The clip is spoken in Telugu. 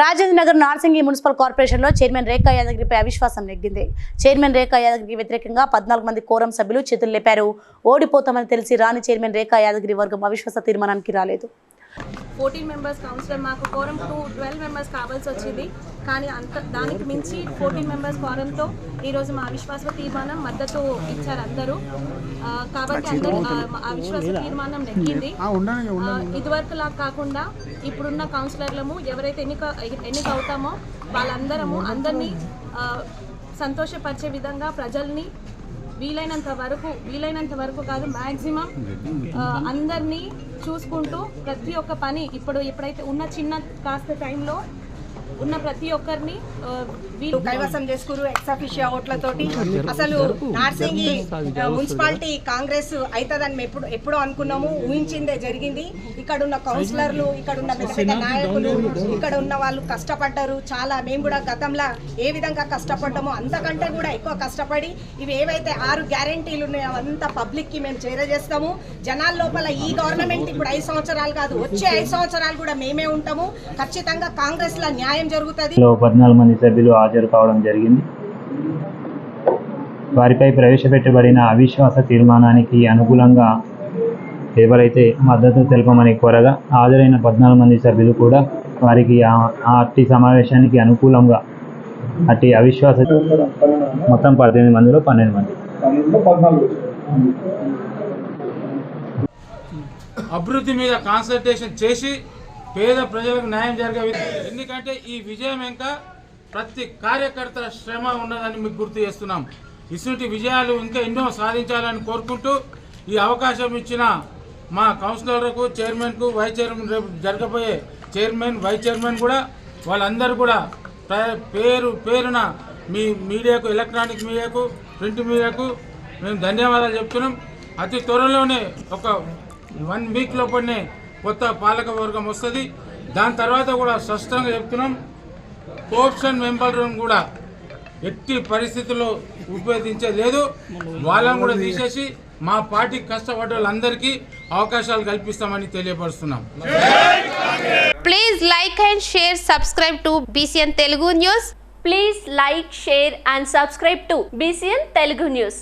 రాజేంద్ర నగర్ నార్సింగి మున్సిపల్ కార్పొరేషన్లో చైర్మన్ రేఖా యాదగిరిపై అవిశ్వాసం నెగ్గింది. చైర్మన్ రేఖా యాదగిరికి వ్యతిరేకంగా పద్నాలుగు మంది కోరం సభ్యులు చేతులు లేపారు. ఓడిపోతామని తెలిసి రాని చైర్మన్ రేఖా యాదగిరి వర్గం అవిశ్వాస తీర్మానానికి రాలేదు. ఫోర్టీన్ మెంబర్స్ కౌన్సిలర్ మాకు కోరం టూ ట్వెల్వ్ మెంబర్స్ కావాల్సి వచ్చింది. కానీ అంత దానికి మించి ఫోర్టీన్ మెంబర్స్ కోరంతో ఈరోజు మా అవిశ్వాస తీర్మానం మద్దతు ఇచ్చారు అందరూ. కాబట్టి అందరూ అవిశ్వాస తీర్మానం నెగ్గింది. ఆ, ఇదివరకులా కాకుండా ఇప్పుడున్న కౌన్సిలర్లము ఎవరైతే ఎన్నిక ఎన్నిక అవుతామో వాళ్ళందరము అందరినీ సంతోషపరిచే విధంగా ప్రజల్ని వీలైనంత వరకు వీలైనంత వరకు కాదు మ్యాక్సిమం అందరినీ చూసుకుంటూ ప్రతి ఒక్క పని ఇప్పుడు ఎప్పుడైతే ఉన్న చిన్న కాస్త టైంలో ఉన్న ప్రతి ఒక్కరిని వీళ్ళు కైవసం చేసుకురు ఎక్సఫిషియా ఓట్లతోటి. అసలు నార్సింగి మున్సిపాలిటీ కాంగ్రెస్ అవుతుందని మేము ఎప్పుడు ఎప్పుడో అనుకున్నాము ఊహించిందే జరిగింది. ఇక్కడ ఉన్న కౌన్సిలర్లు ఇక్కడ ఉన్న పెద్ద పెద్ద నాయకులు ఇక్కడ ఉన్న వాళ్ళు కష్టపడ్డారు. చాలా మేము కూడా గతంలో ఏ విధంగా కష్టపడ్డామో అంతకంటే కూడా ఎక్కువ కష్టపడి ఇవి ఏవైతే ఆరు గ్యారంటీలు ఉన్నాయో అంతా పబ్లిక్కి మేము చేరజేస్తాము. జనాల లోపల ఈ గవర్నమెంట్ ఇప్పుడు ఐదు సంవత్సరాలు కాదు వచ్చే ఐదు సంవత్సరాలు కూడా మేమే ఉంటాము. ఖచ్చితంగా కాంగ్రెస్ న్యాయం న్యాయం జరుగుతుంది? పద్నాలుగు మంది సభ్యులు హాజరు కావడం జరిగింది. వారిపై ప్రవేశపెట్టబడిన అవిశ్వాస తీర్మానానికి అనుకూలంగా ఎవరైతే మద్దతు తెలపమని కోరగా హాజరైన పద్నాలుగు మంది సభ్యులు కూడా వారికి అట్టి సమావేశానికి అనుకూలంగా అట్టి అవిశ్వాస మొత్తం పద్దెనిమిది మందిలో పన్నెండు మంది. అభివృద్ధి మీద కాన్సన్ట్రేషన్ చేసి పేద ప్రజలకు న్యాయం జరిగే ఎందుకంటే ఈ విజయం ఇంకా ప్రతి కార్యకర్తల శ్రమ ఉన్నదని మీకు గుర్తు చేస్తున్నాం. ఇటువంటి విజయాలు ఇంకా ఎన్నో సాధించాలని కోరుకుంటూ ఈ అవకాశం ఇచ్చిన మా కౌన్సిలర్లకు చైర్మన్కు వైస్ చైర్మన్ రేపు జరగబోయే చైర్మన్ వైస్ చైర్మన్ కూడా వాళ్ళందరూ కూడా పేరు పేరున మీ మీడియాకు ఎలక్ట్రానిక్ మీడియాకు ప్రింట్ మీడియాకు మేము ధన్యవాదాలు చెప్తున్నాం. అతి త్వరలోనే ఒక వన్ వీక్ లోపలనే కొత్త పాలక వర్గం వస్తుంది. దాని తర్వాత కూడా స్పష్టంగా చెప్తున్నాం. కోప్షన్ మెంబర్లను కూడా ఎట్టి పరిస్థితుల్లో ఉపయోగించలేదు వాళ్ళని కూడా తీసేసి మా పార్టీ కష్టపడ్డ వాళ్ళందరికీ అవకాశాలు కల్పిస్తామని తెలియపరుస్తున్నాం. Please like and share subscribe to BCN Telugu news please like share and subscribe to BCN Telugu news